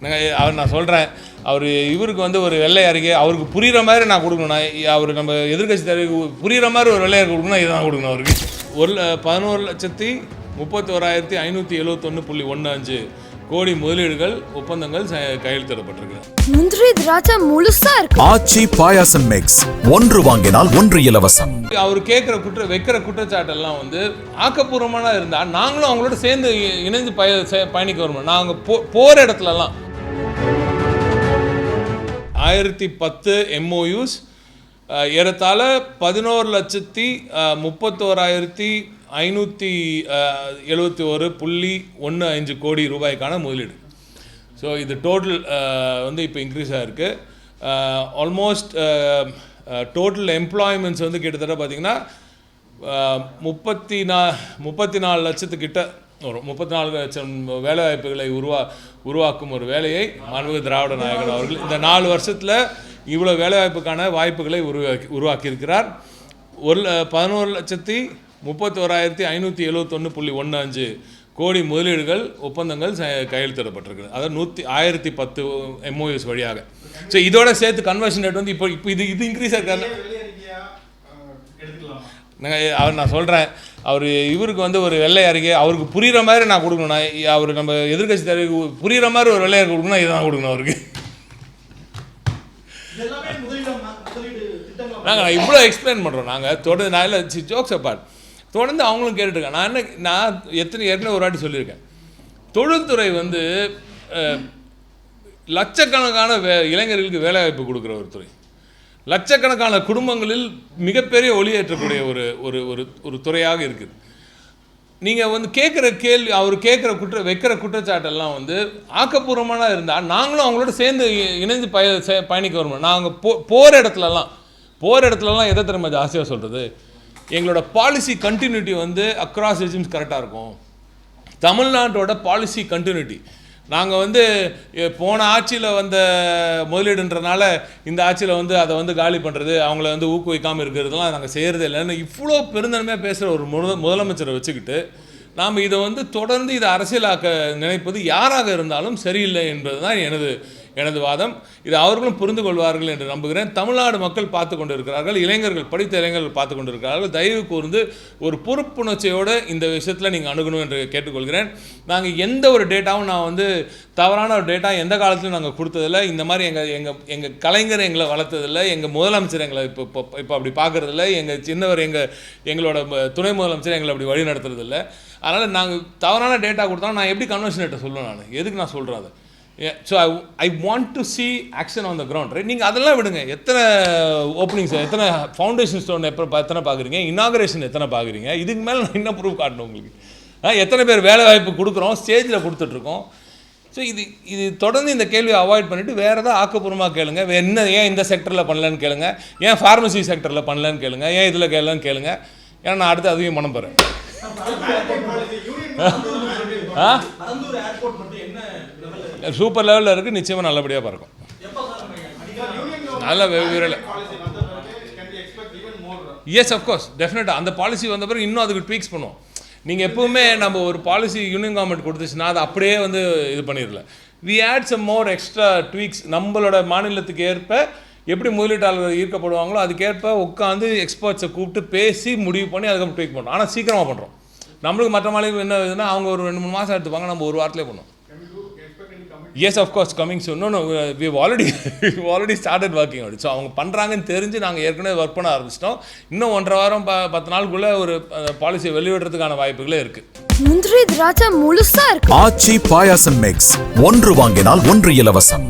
நாங்கள் அவர் நான் சொல்கிறேன் அவர் இவருக்கு வந்து ஒரு வெள்ளை அறிக்கை அவருக்கு புரிகிற மாதிரி நான் கொடுக்கணும் நான் அவர் நம்ம எதிர்கட்சி தலைவருக்கு புரிகிற மாதிரி ஒரு வெள்ளை அறிக்கை கொடுக்கணும் இதை தான் கொடுக்கணும் அவருக்கு. ஒரு பதினோரு லட்சத்தி முப்பத்தி ஓராயிரத்தி ஐநூற்றி எழுபத்தொன்று புள்ளி ஒன்று அஞ்சு கோடி முதலீடுகள் ஒப்பந்தங்கள் ச- கையெழுத்திடப்பட்டிருக்கு முந்திரி திராட்சை முழுசா இருக்கு. ஆச்சி பாயாசம் மிக்ஸ் ஒன்று வாங்கினால் ஒன்று இலவசம். அவர் கேட்குற குற்ற வைக்கிற குற்றச்சாட்டெல்லாம் வந்து ஆக்கப்பூர்வமான இருந்தால் நாங்களும் அவங்களோட சேர்ந்து இணைந்து பய பயணிக்க வருவோம் நாங்கள் போ போகிற இடத்துலலாம் ஆயிரத்தி பத்து எம்ஓயூஸ் ஏறத்தாழ பதினோரு லட்சத்தி முப்பத்தோராயிரத்தி ஐநூற்றி எழுபத்தி ஒரு புள்ளி ஒன்று அஞ்சு கோடி ரூபாய்க்கான முதலீடு. ஸோ இது டோட்டல் வந்து இப்போ இன்க்ரீஸ் ஆகிருக்கு ஆல்மோஸ்ட் டோட்டல் எம்ப்ளாய்மெண்ட்ஸ் வந்து கிட்டத்தட்ட பார்த்திங்கன்னா முப்பத்தி நா முப்பத்தி நாலு லட்சத்துக்கிட்ட வரும் முப்பத்தி நாலு லட்சம் வேலைவாய்ப்புகளை உருவா உருவாக்கும் ஒரு வேலையை மாண்புமிகு திராவிட நாயகன் அவர்கள் இந்த நாலு வருஷத்தில் இவ்வளோ வேலைவாய்ப்புக்கான வாய்ப்புகளை உருவாக்கி உருவாக்கியிருக்கிறார். ஒரு ல- பதினோரு லட்சத்தி முப்பத்தோராயிரத்தி ஐநூற்றி எழுபத்தொன்று புள்ளி ஒன்று அஞ்சு கோடி முதலீடுகள் ஒப்பந்தங்கள் ச- கையெழுத்திடப்பட்டிருக்கு அதாவது நூற்றி ஆயிரத்தி பத்து எம்ஓஎஸ் வழியாக. ஸோ இதோட சேர்த்து கன்வர்ஷன் ரேட் வந்து இப்போ இப்போ இது இது இன்க்ரீஸ் ஆயிருக்காரு நாங்கள் அவர் நான் சொல்கிறேன் அவர் இவருக்கு வந்து ஒரு வெள்ளை அறிக்கை அவருக்கு புரிகிற மாதிரி நான் கொடுக்கணும் நான் அவர் நம்ம எதிர்கட்சி தலைவருக்கு புரிகிற மாதிரி ஒரு வெள்ளை அறிக்கை கொடுக்கணும் இதை தான் கொடுக்கணும் அவருக்கு நாங்கள் இவ்வளோ எக்ஸ்பிளைன் பண்ணுறோம் நாங்கள் தொடர்ந்து நான் இல்லை ஜோக்ஸ் அப்பார்ட் தொடர்ந்து அவங்களும் கேட்டுருக்கேன் நான் என்ன நான் எத்தனை ஏற்கனவே ஒரு வாட்டி சொல்லியிருக்கேன். தொழில்துறை வந்து லட்சக்கணக்கான வே இளைஞர்களுக்கு வேலைவாய்ப்பு கொடுக்குற ஒரு துறை. லட்சக்கணக்கான குடும்பங்களில் மிகப்பெரிய ஒளியேற்றக்கூடிய ஒரு ஒரு ஒரு ஒரு துறையாக இருக்குது. நீங்கள் வந்து கேட்குற கேள்வி அவர் கேட்குற குற்ற வைக்கிற குற்றச்சாட்டெல்லாம் வந்து ஆக்கப்பூர்வமான இருந்தால் நாங்களும் அவங்களோட சேர்ந்து இணைந்து பய பயணிக்க வருவோம் நாங்கள் போ போகிற இடத்துலலாம் போகிற இடத்துலலாம் எதை திறமை ஜாஸ்தியாக சொல்கிறது எங்களோட பாலிசி கண்டினியூட்டி வந்து அக்ராஸ் ரெஜிம்ஸ் கரெக்டாக இருக்கும். தமிழ்நாட்டோட பாலிசி கண்டினியூட்டி நாங்கள் வந்து போன ஆட்சியில் வந்த முதலீடுன்றனால இந்த ஆட்சியில் வந்து அதை வந்து காலி பண்ணுறது அவங்கள வந்து ஊக்குவிக்காமல் இருக்கிறதுலாம் நாங்கள் செய்கிறது இல்லைன்னு இவ்வளோ பெருந்தன்மையாக பேசுகிற ஒரு முத முதலமைச்சரை வச்சுக்கிட்டு நாம் இதை வந்து தொடர்ந்து இதை அரசியலாக்க நினைப்பது யாராக இருந்தாலும் சரியில்லை என்பது தான் எனது எனது வாதம் இது அவர்களும் புரிந்து கொள்வார்கள் என்று நம்புகிறேன். தமிழ்நாடு மக்கள் பார்த்து கொண்டிருக்கிறார்கள். இளைஞர்கள் படித்த இளைஞர்கள் பார்த்து கொண்டிருக்கிறார்கள். தயவு கூர்ந்து ஒரு பொறுப்புணர்ச்சியோடு இந்த விஷயத்தில் நீங்கள் அணுகணும் என்று கேட்டுக்கொள்கிறேன். நாங்கள் எந்த ஒரு டேட்டாவும் நான் வந்து தவறான ஒரு டேட்டா எந்த காலத்திலும் நாங்கள் கொடுத்ததில்ல. இந்த மாதிரி எங்கள் எங்கள் எங்கள் கலைஞர் எங்களை வளர்த்ததில்ல. எங்கள் முதலமைச்சர் எங்களை இப்போ இப்போ இப்போ அப்படி பார்க்குறதில்ல. எங்கள் சின்னவர் எங்கள் எங்களோட ம- துணை முதலமைச்சர் எங்களை அப்படி வழி நடத்துறதில்ல. அதனால் நாங்கள் தவறான டேட்டா கொடுத்தாலும் நான் எப்படி கன்வர்ஷன் சொல்லுவேன் நான்? எதுக்கு நான் சொல்கிறேன் அதை so I I want to see action on the ground right நீங்கள் அதெல்லாம் விடுங்க எத்தனை ஓப்பனிங்ஸ் எத்தனை ஃபவுண்டேஷன் ஸ்டோன் எப்போ எத்தனை பார்க்குறீங்க இனாகரேஷன் எத்தனை பார்க்குறீங்க இதுக்கு மேலே நான் என்ன ப்ரூஃப் காட்டணும் உங்களுக்கு ஆ, எத்தனை பேர் வேலை வாய்ப்பு கொடுக்குறோம் ஸ்டேஜில் கொடுத்துட்ருக்கோம் ஸோ இது இது தொடர்ந்து இந்த கேள்வியை அவாய்ட் பண்ணிவிட்டு வேறு ஏதாவது ஆக்கப்பூர்வமாக கேளுங்க வேறு என்ன ஏன் இந்த செக்டரில் பண்ணலன்னு கேளுங்க ஏன் ஃபார்மசி செக்டரில் பண்ணலன்னு கேளுங்க ஏன் இதில் கேளுன்னு கேளுங்க ஏன்னா நான் அடுத்து அதையும் மனம் போகிறேன் ஆ சூப்பர் லெவலில் இருக்குது நிச்சயமாக நல்லபடியாக பறக்கும். நல்ல விரைவில் எஸ் அஃப்கோர்ஸ் டெஃபினட்டாக அந்த பாலிசி வந்த பிறகு இன்னும் அதுக்கு ட்வீக்ஸ் பண்ணுவோம். நீங்கள் எப்பவுமே நம்ம ஒரு பாலிசி யூனியன் கவர்மெண்ட் கொடுத்துச்சுன்னா அதை அப்படியே வந்து இது பண்ணிடல we add some more extra tweaks நம்மளோட மாநிலத்துக்கு ஏற்ப எப்படி முதலீட்டாளர்கள் ஈர்க்கப்படுவாங்களோ அதுக்கேற்ப உட்காந்து எக்ஸ்பர்ட்ஸை கூப்பிட்டு பேசி முடிவு பண்ணி அதுக்கப்புறம் ட்வீக் பண்ணுறோம் ஆனால் சீக்கிரமாக பண்ணுறோம் நம்மளுக்கு மற்ற மாநிலம் என்ன இதுன்னா அவங்க ஒரு ரெண்டு மூணு மாதம் எடுத்துப்பாங்க நம்ம ஒரு வாரத்திலே பண்ணுவோம். Yes of course coming soon. No no uh, we've already we've already started working on it. So அவங்க பண்ணுறாங்கன்னு தெரிஞ்சு நாங்கள் ஏற்கனவே ஒர்க் பண்ண ஆரம்பிச்சிட்டோம். இன்னும் ஒன்றரை வாரம் ப பத்து நாளுக்குள்ளே ஒரு பாலிசியை வெளியிடுறதுக்கான வாய்ப்புகளே இருக்குது முந்திரி திராட்சை முழுசா இருக்கு. ஆச்சி பாயாசம் மிக்ஸ் ஒன்று வாங்கினால் ஒன்று இலவசம்.